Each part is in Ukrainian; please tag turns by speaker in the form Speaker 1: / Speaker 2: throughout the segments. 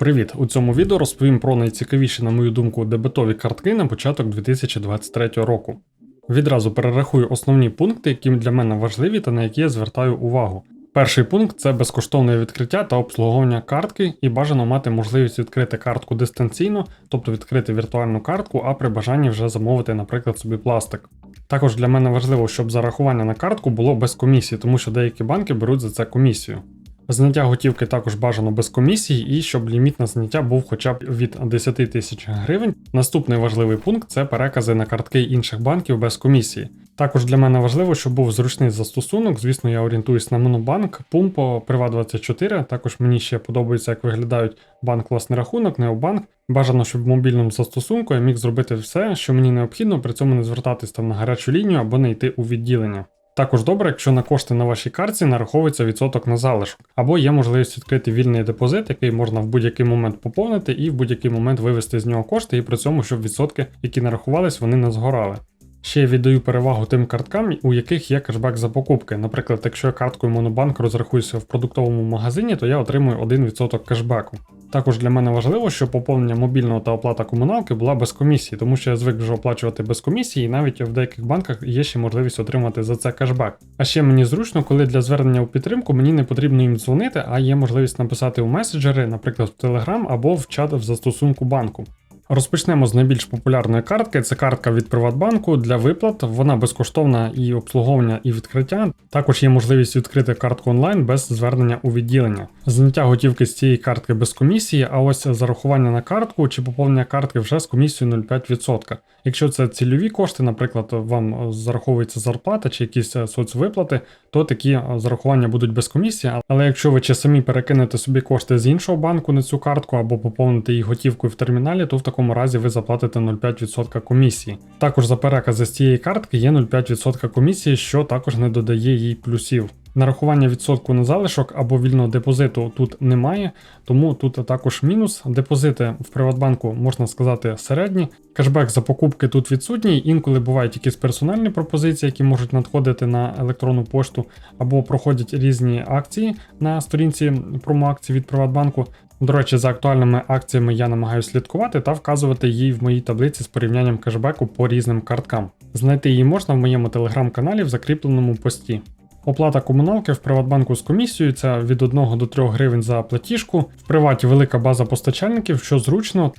Speaker 1: Привіт! У цьому відео розповім про найцікавіші, на мою думку, дебетові картки на початок 2023 року. Відразу перерахую основні пункти, які для мене важливі та на які я звертаю увагу. Перший пункт це безкоштовне відкриття та обслуговування картки, і бажано мати можливість відкрити картку дистанційно, тобто відкрити віртуальну картку, а при бажанні вже замовити, наприклад, собі пластик. Також для мене важливо, щоб зарахування на картку було без комісії, тому що деякі банки беруть за це комісію. Зняття готівки також бажано без комісії і щоб ліміт на зняття був хоча б від 10 тисяч гривень. Наступний важливий пункт це перекази на картки інших банків без комісії. Також для мене важливо, щоб був зручний застосунок. Звісно, я орієнтуюсь на Монобанк, Pumpo, Privat24. Також мені ще подобається, як виглядають банк власний рахунок, Необанк. Бажано, щоб в мобільному застосунку я міг зробити все, що мені необхідно, при цьому не звертатись там на гарячу лінію або не йти у відділення. Також добре, якщо на кошти на вашій карті нараховується відсоток на залишок, або є можливість відкрити вільний депозит, який можна в будь-який момент поповнити і в будь-який момент вивести з нього кошти, і при цьому, щоб відсотки, які нарахувались, вони не згорали. Ще я віддаю перевагу тим карткам, у яких є кешбек за покупки. Наприклад, якщо я карткою Монобанк розрахуюся в продуктовому магазині, то я отримую 1% кешбеку. Також для мене важливо, щоб поповнення мобільного та оплата комуналки була без комісії, тому що я звик вже оплачувати без комісії, і навіть в деяких банках є ще можливість отримати за це кешбек. А ще мені зручно, коли для звернення у підтримку мені не потрібно їм дзвонити, а є можливість написати у меседжери, наприклад, в Telegram або в чат в застосунку банку. Розпочнемо з найбільш популярної картки. Це картка від Приватбанку для виплат. Вона безкоштовна і обслуговування, і відкриття. Також є можливість відкрити картку онлайн без звернення у відділення. Зняття готівки з цієї картки без комісії, а ось зарахування на картку чи поповнення картки вже з комісією 0,5%. Якщо це цільові кошти, наприклад, вам зараховується зарплата чи якісь соцвиплати, то такі зарахування будуть без комісії. Але якщо ви чи самі перекинете собі кошти з іншого банку на цю картку або поповните її готівкою в терміналі, то в такому разі ви заплатите 0,5% комісії. Також за перекази з цієї картки є 0,5% комісії, що також не додає їй плюсів. Нарахування відсотку на залишок або вільного депозиту тут немає, тому тут також мінус. Депозити в Приватбанку, можна сказати, середні. Кешбек за покупки тут відсутній, інколи бувають якісь персональні пропозиції, які можуть надходити на електронну пошту, або проходять різні акції на сторінці промоакції від Приватбанку. До речі, за актуальними акціями я намагаюся слідкувати та вказувати її в моїй таблиці з порівнянням кешбеку по різним карткам. Знайти її можна в моєму телеграм-каналі в закріпленому пості. Оплата комуналки в Приватбанку з комісією це від 1 до 3 гривень за платіжку. В приваті велика база постачальників, що зручно.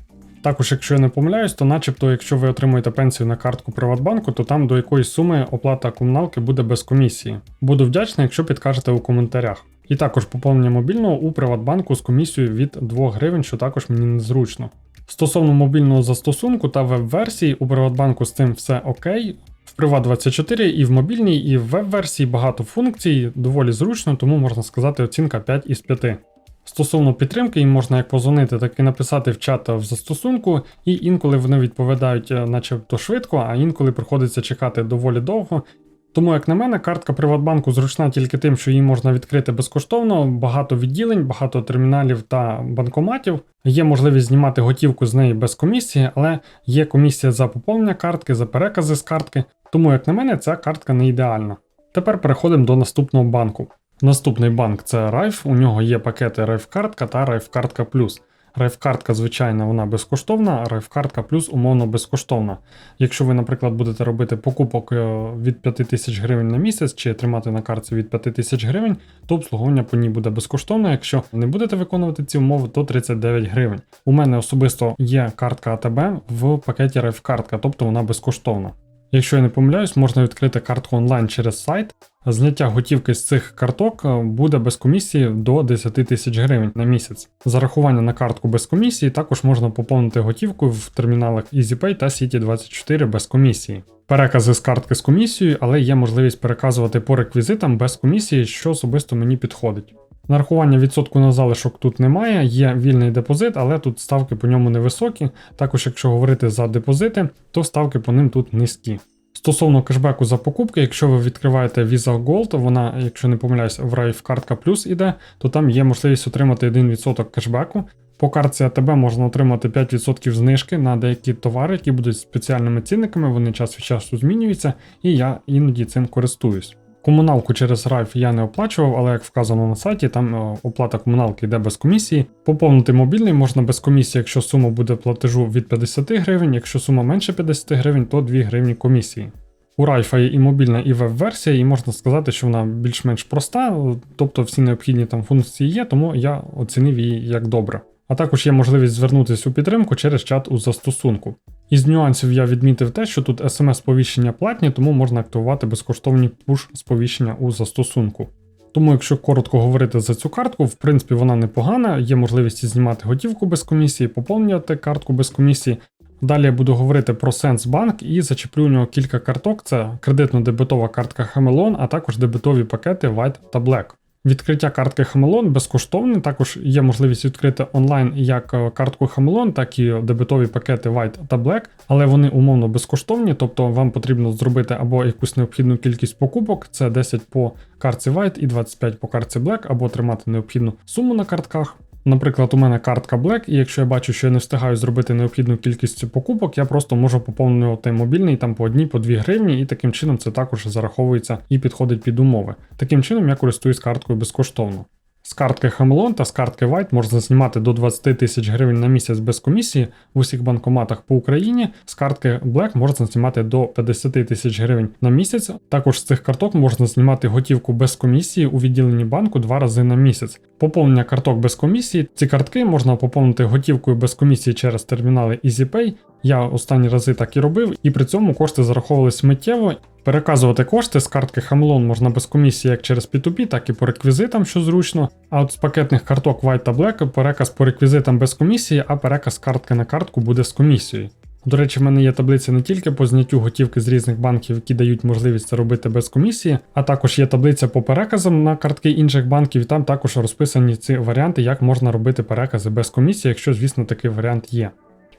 Speaker 1: Також, якщо я не помиляюсь, то начебто, якщо ви отримуєте пенсію на картку Приватбанку, то там до якоїсь суми оплата комуналки буде без комісії. Буду вдячний, якщо підкажете у коментарях. І також поповнення мобільного у Приватбанку з комісією від 2 гривень, що також мені незручно. Стосовно мобільного застосунку та веб-версії, у Приватбанку з цим все окей. В Privat24 і в мобільній, і в веб-версії багато функцій, доволі зручно, тому можна сказати оцінка 5 із 5. Стосовно підтримки, їм можна як позвонити, так і написати в чат в застосунку, і інколи вони відповідають е, начебто швидко, а інколи приходиться чекати доволі довго. Тому, як на мене, картка Приватбанку зручна тільки тим, що її можна відкрити безкоштовно, багато відділень, багато терміналів та банкоматів. Є можливість знімати готівку з неї без комісії, але є комісія за поповнення картки, за перекази з картки. Тому, як на мене, ця картка не ідеальна. Тепер переходимо до наступного банку. Наступний банк це Райф, у нього є пакети Райф-картка та Райф-картка Плюс. Райф-картка, звичайно, вона безкоштовна, Райф-картка плюс умовно безкоштовна. Якщо ви, наприклад, будете робити покупок е, від 5 тисяч гривень на місяць чи тримати на картці від 5 тисяч гривень, то обслуговування по ній буде безкоштовно. Якщо не будете виконувати ці умови, то 39 гривень. У мене особисто є картка АТБ в пакеті Райф-картка, тобто вона безкоштовна. Якщо я не помиляюсь, можна відкрити картку онлайн через сайт. Зняття готівки з цих карток е, буде без комісії до 10 тисяч гривень на місяць. Зарахування на картку без комісії також можна поповнити готівку в терміналах EasyPay та City24 без комісії. Перекази з картки з комісією, але є можливість переказувати по реквізитам без комісії, що особисто мені підходить. Нарахування відсотку на залишок тут немає, є вільний депозит, але тут ставки по ньому невисокі. Також, якщо говорити за депозити, то ставки по ним тут низькі. Стосовно кешбеку за покупки, якщо ви відкриваєте Visa Gold, вона, якщо не помиляюсь, в Raiv картка плюс іде, то там є можливість отримати 1% кешбеку. По картці АТБ можна отримати 5% знижки на деякі товари, які будуть спеціальними цінниками, вони час від часу змінюються, і я іноді цим користуюсь. Комуналку через Райф я не оплачував, але як вказано на сайті, там е, оплата комуналки йде без комісії. Поповнити мобільний можна без комісії, якщо сума буде платежу від 50 гривень, якщо сума менше 50 гривень, то 2 гривні комісії. У Райфа є і мобільна, і веб-версія, і можна сказати, що вона більш-менш проста, тобто всі необхідні там функції є, тому я оцінив її як добре. А також є можливість звернутися у підтримку через чат у застосунку. Із нюансів я відмітив те, що тут смс-сповіщення платні, тому можна активувати безкоштовні пуш-сповіщення у застосунку. Тому, якщо коротко говорити за цю картку, в принципі вона непогана, є можливість знімати готівку без комісії, поповнювати картку без комісії. Далі я буду говорити про Сенсбанк і зачеплю у нього кілька карток: це кредитно-дебетова картка Хамелон, а також дебетові пакети White та Black. Відкриття картки Хамелон безкоштовне. Також є можливість відкрити онлайн як е, картку Хамелон, так і дебетові пакети White та Black, але вони умовно безкоштовні, тобто вам потрібно зробити або якусь необхідну кількість покупок, це 10 по картці White і 25 по картці Black, або тримати необхідну суму на картках. Наприклад, у мене картка Black, і якщо я бачу, що я не встигаю зробити необхідну кількість покупок, я просто можу поповнювати мобільний там по одній, по дві гривні, і таким чином це також зараховується і підходить під умови. Таким чином я користуюсь карткою безкоштовно. З картки Хамелон та з картки White можна знімати до 20 тисяч гривень на місяць без комісії в усіх банкоматах по Україні. З картки Black можна знімати до 50 тисяч гривень на місяць. Також з цих карток можна знімати готівку без комісії у відділенні банку два рази на місяць. Поповнення карток без комісії. Ці картки можна поповнити готівкою без комісії через термінали EasyPay. Я останні рази так і робив, і при цьому кошти зараховувались миттєво. Переказувати кошти з картки Хамелон можна без комісії як через P2P, так і по реквізитам, що зручно. А от з пакетних карток White та Black переказ по реквізитам без комісії, а переказ картки на картку буде з комісією. До речі, в мене є таблиця не тільки по зняттю готівки з різних банків, які дають можливість це робити без комісії, а також є таблиця по переказам на картки інших банків, і там також розписані ці варіанти, як можна робити перекази без комісії, якщо, звісно, такий варіант є.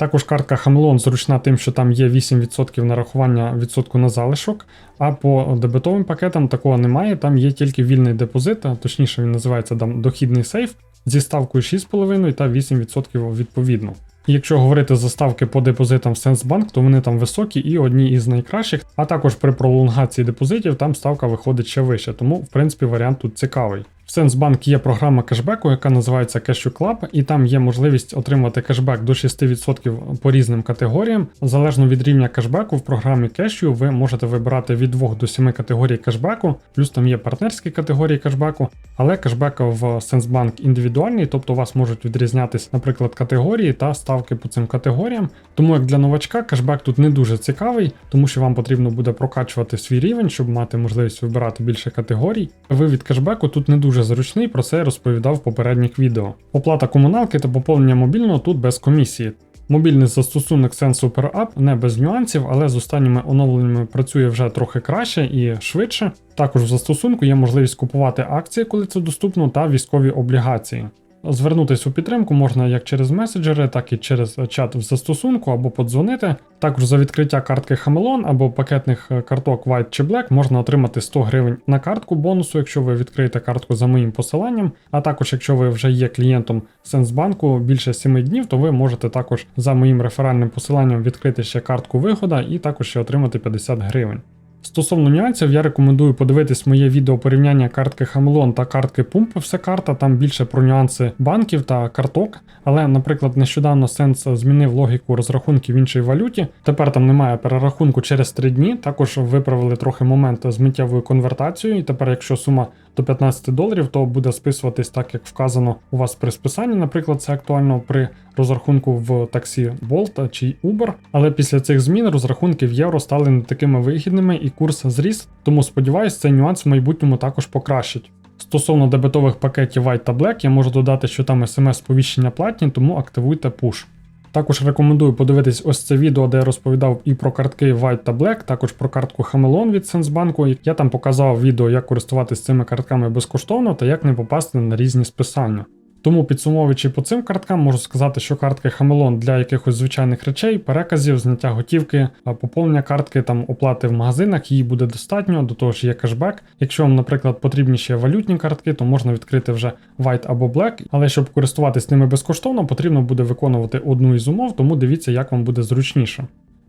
Speaker 1: Також картка Хамелон зручна тим, що там є 8% нарахування відсотку на залишок, а по дебетовим пакетам такого немає, там є тільки вільний депозит, а точніше він називається там дохідний сейф зі ставкою 6,5 та 8% відповідно. Якщо говорити за ставки по депозитам в Сенсбанк, то вони там високі і одні із найкращих, а також при пролонгації депозитів там ставка виходить ще вище, тому в принципі варіант тут цікавий. Сенсбанк є програма кешбеку, яка називається Cashew Club, і там є можливість отримати кешбек до 6% по різним категоріям. Залежно від рівня кешбеку, в програмі Cashew ви можете вибирати від 2 до 7 категорій кешбеку, плюс там є партнерські категорії кешбеку, але кешбек в Сенсбанк індивідуальний, тобто у вас можуть відрізнятись, наприклад, категорії та ставки по цим категоріям. Тому як для новачка кешбек тут не дуже цікавий, тому що вам потрібно буде прокачувати свій рівень, щоб мати можливість вибирати більше категорій. Ви від кешбеку тут не дуже зручний, про це я розповідав в попередніх відео. Оплата комуналки та поповнення мобільного тут без комісії. Мобільний застосунок Sense Super App не без нюансів, але з останніми оновленнями працює вже трохи краще і швидше. Також в застосунку є можливість купувати акції, коли це доступно, та військові облігації. Звернутися у підтримку можна як через меседжери, так і через чат в застосунку або подзвонити. Також за відкриття картки Хамелон або пакетних карток White чи Black можна отримати 100 гривень на картку бонусу, якщо ви відкриєте картку за моїм посиланням. А також, якщо ви вже є клієнтом Сенсбанку більше 7 днів, то ви можете також за моїм реферальним посиланням відкрити ще картку вихода і також ще отримати 50 гривень. Стосовно нюансів, я рекомендую подивитись моє відео порівняння картки Хамелон та картки Pump все карта, там більше про нюанси банків та карток. Але, наприклад, нещодавно Sense змінив логіку розрахунків в іншій валюті. Тепер там немає перерахунку через 3 дні. Також виправили трохи момент з миттєвою конвертацією. І тепер, якщо сума до 15 доларів, то буде списуватись так, як вказано у вас при списанні. Наприклад, це актуально при розрахунку в таксі Bolt чи Uber. Але після цих змін розрахунки в євро стали не такими вигідними і курс зріс. Тому сподіваюсь, цей нюанс в майбутньому також покращить. Стосовно дебетових пакетів White та Black, я можу додати, що там смс-сповіщення платні, тому активуйте push. Також рекомендую подивитись ось це відео, де я розповідав і про картки White та Black, також про картку Хамелон від Сенсбанку. Я там показав відео, як користуватися цими картками безкоштовно та як не попасти на різні списання. Тому підсумовуючи по цим карткам, можу сказати, що картки Хамелон для якихось звичайних речей, переказів, зняття готівки, поповнення картки там оплати в магазинах, її буде достатньо, до того ж є кешбек. Якщо вам, наприклад, потрібні ще валютні картки, то можна відкрити вже White або Black, але щоб користуватись ними безкоштовно, потрібно буде виконувати одну із умов, тому дивіться, як вам буде зручніше.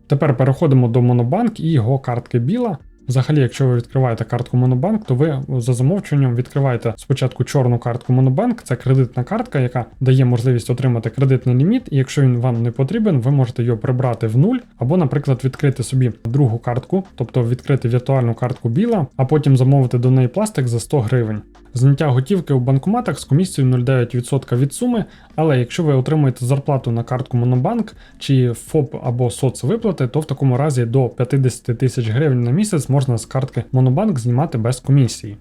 Speaker 1: Тепер переходимо до Monobank і його картки Біла. Взагалі, якщо ви відкриваєте картку Монобанк, то ви за замовчуванням відкриваєте спочатку чорну картку Монобанк, це кредитна картка, яка дає можливість отримати кредитний ліміт, і якщо він вам не потрібен, ви можете його прибрати в нуль, або, наприклад, відкрити собі другу картку, тобто відкрити віртуальну картку біла, а потім замовити до неї пластик за 100 гривень. Зняття готівки у банкоматах з комісією 0,9% від суми, але якщо ви отримуєте зарплату на картку Монобанк чи ФОП або соцвиплати, то в такому разі до 50 тисяч гривень на місяць можна з картки Монобанк знімати без комісії.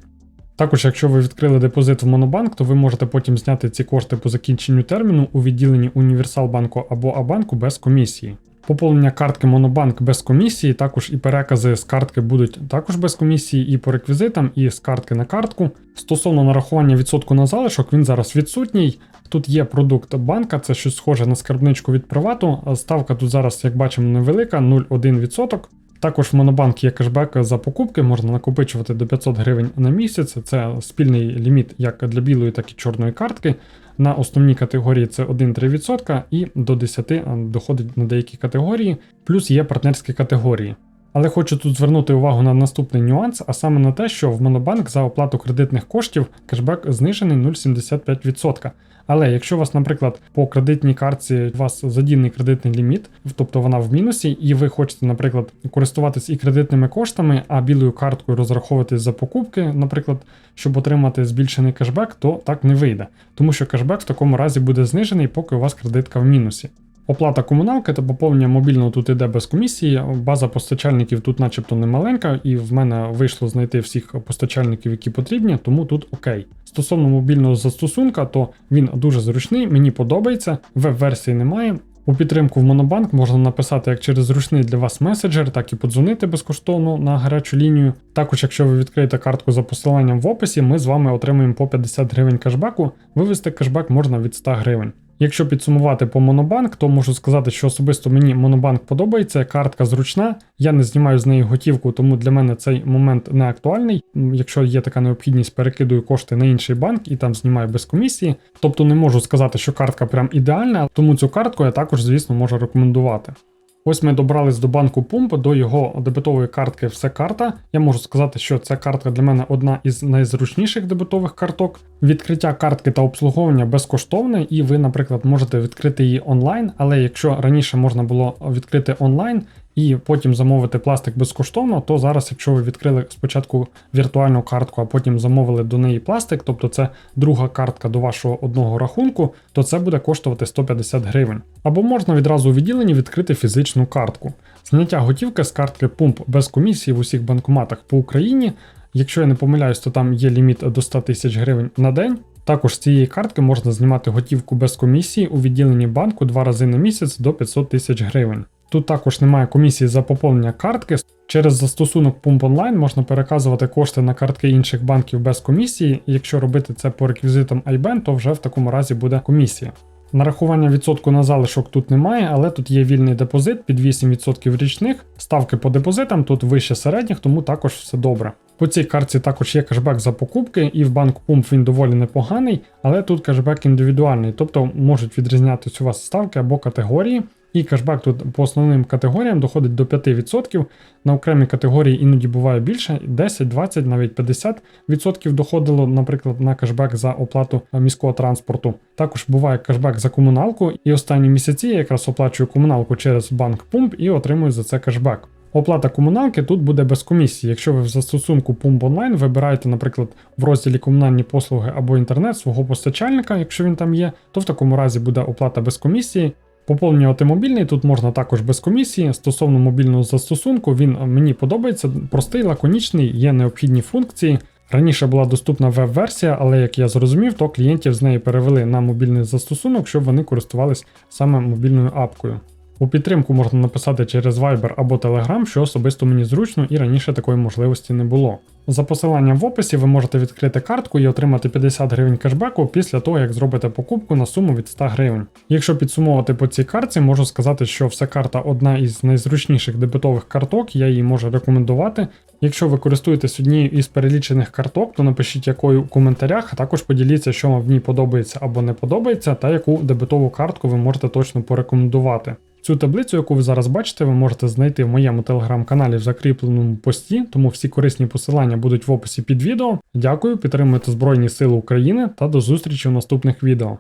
Speaker 1: Також, якщо ви відкрили депозит в Монобанк, то ви можете потім зняти ці кошти по закінченню терміну у відділенні Універсалбанку або Абанку без комісії. Поповнення картки Монобанк без комісії, також і перекази з картки будуть також без комісії, і по реквізитам, і з картки на картку. Stосовно нарахування відсотку на залишок, він зараз відсутній. Тут є продукт банка, це щось схоже на скарбничку від привату. Ставка тут зараз, як бачимо, невелика 0,1%. Також в Монобанк є кешбек за покупки, можна накопичувати до 500 гривень на місяць. Це спільний ліміт як для білої, так і чорної картки. На основній категорії це 1-3% і до 10 доходить на деякі категорії, плюс є партнерські категорії. Але хочу тут звернути увагу на наступний нюанс, а саме на те, що в Монобанк за оплату кредитних коштів кешбек знижений 0,75%. Але якщо у вас, наприклад, по кредитній картці у вас задійний кредитний ліміт, тобто вона в мінусі, і ви хочете, наприклад, користуватись і кредитними коштами, а білою карткою розраховуватись за покупки, наприклад, щоб отримати збільшений кешбек, то так не вийде, тому що кешбек в такому разі буде знижений, поки у вас кредитка в мінусі. Оплата комуналки та поповнення мобільного тут іде без комісії. База постачальників тут, начебто, не маленька, і в мене вийшло знайти всіх постачальників, які потрібні, тому тут окей. Стосовно мобільного застосунка, то він дуже зручний, мені подобається. Веб-версії немає. У підтримку в Монобанк можна написати як через зручний для вас меседжер, так і подзвонити безкоштовно на гарячу лінію. Також, якщо ви відкриєте картку за посиланням в описі, ми з вами отримаємо по 50 гривень кешбеку. Вивести кешбек можна від 100 гривень. Якщо підсумувати по Монобанк, то можу сказати, що особисто мені Монобанк подобається, картка зручна. Я не знімаю з неї готівку, тому для мене цей момент не актуальний. Якщо є така необхідність, перекидую кошти на інший банк і там знімаю без комісії. Тобто не можу сказати, що картка прям ідеальна, тому цю картку я також, звісно, можу рекомендувати. Ось ми добрались до банку Пумп, до його дебетової картки все карта. Я можу сказати, що ця картка для мене одна із найзручніших дебетових карток. Відкриття картки та обслуговування безкоштовне, і ви, наприклад, можете відкрити її онлайн, але якщо раніше можна було відкрити онлайн і потім замовити пластик безкоштовно, то зараз, якщо ви відкрили спочатку віртуальну картку, а потім замовили до неї пластик, тобто це друга картка до вашого одного рахунку, то це буде коштувати 150 гривень. Або можна відразу у відділенні відкрити фізичну картку. Зняття готівки з картки пумп без комісії в усіх банкоматах по Україні. Якщо я не помиляюсь, то там є ліміт до 100 тисяч гривень на день. Також з цієї картки можна знімати готівку без комісії у відділенні банку два рази на місяць до 500 тисяч гривень. Тут також немає комісії за поповнення картки. Через застосунок Pump Online можна переказувати кошти на картки інших банків без комісії, якщо робити це по реквізитам IBAN, то вже в такому разі буде комісія. Нарахування відсотку на залишок тут немає, але тут є вільний депозит під 8% річних. Ставки по депозитам тут вище середніх, тому також все добре. По цій картці також є кешбек за покупки, і в банк Pump він доволі непоганий, але тут кешбек індивідуальний, тобто можуть відрізнятися у вас ставки або категорії. І кешбек тут по основним категоріям доходить до 5%. На окремі категорії іноді буває більше, 10, 20, навіть 50% доходило, наприклад, на кешбек за оплату міського транспорту. Також буває кешбек за комуналку, і останні місяці я якраз оплачую комуналку через банк Pump і отримую за це кешбек. Оплата комуналки тут буде без комісії. Якщо ви в застосунку Pump Online вибираєте, наприклад, в розділі комунальні послуги або інтернет свого постачальника, якщо він там є, то в такому разі буде оплата без комісії. Поповнювати мобільний тут можна також без комісії. Стосовно мобільного застосунку, він мені подобається, простий, лаконічний, є необхідні функції. Раніше була доступна веб-версія, але як я зрозумів, то клієнтів з неї перевели на мобільний застосунок, щоб вони користувались саме мобільною апкою. У підтримку можна написати через Viber або Telegram, що особисто мені зручно і раніше такої можливості не було. За посиланням в описі ви можете відкрити картку і отримати 50 гривень кешбеку після того, як зробите покупку на суму від 100 гривень. Якщо підсумовувати по цій картці, можу сказати, що вся карта одна із найзручніших дебетових карток, я її можу рекомендувати. Якщо ви користуєтесь однією із перелічених карток, то напишіть якою у коментарях, а також поділіться, що вам в ній подобається або не подобається, та яку дебетову картку ви можете точно порекомендувати. Цю таблицю, яку ви зараз бачите, ви можете знайти в моєму телеграм-каналі в закріпленому пості, тому всі корисні посилання будуть в описі під відео. Дякую, підтримуйте Збройні Сили України та до зустрічі в наступних відео.